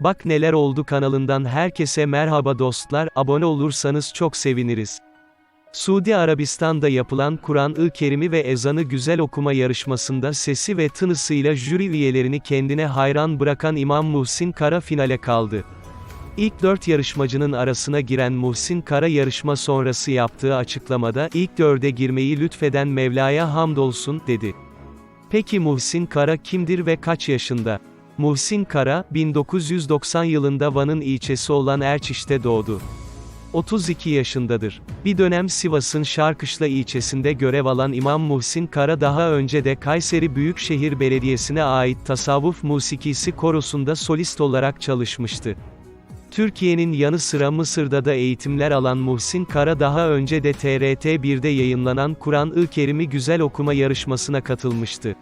Bak Neler Oldu kanalından herkese merhaba dostlar, abone olursanız çok seviniriz. Suudi Arabistan'da yapılan Kur'an-ı Kerim'i ve ezanı güzel okuma yarışmasında sesi ve tınısıyla jüri üyelerini kendine hayran bırakan İmam Muhsin Kara finale kaldı. İlk dört yarışmacının arasına giren Muhsin Kara yarışma sonrası yaptığı açıklamada ilk dörde girmeyi lütfeden Mevla'ya hamdolsun, dedi. Peki Muhsin Kara kimdir ve kaç yaşında? Muhsin Kara, 1990 yılında Van'ın ilçesi olan Erçiş'te doğdu. 32 yaşındadır. Bir dönem Sivas'ın Şarkışla ilçesinde görev alan İmam Muhsin Kara daha önce de Kayseri Büyükşehir Belediyesi'ne ait tasavvuf musikisi korosunda solist olarak çalışmıştı. Türkiye'nin yanı sıra Mısır'da da eğitimler alan Muhsin Kara daha önce de TRT 1'de yayınlanan Kur'an-ı Kerim'i güzel okuma yarışmasına katılmıştı.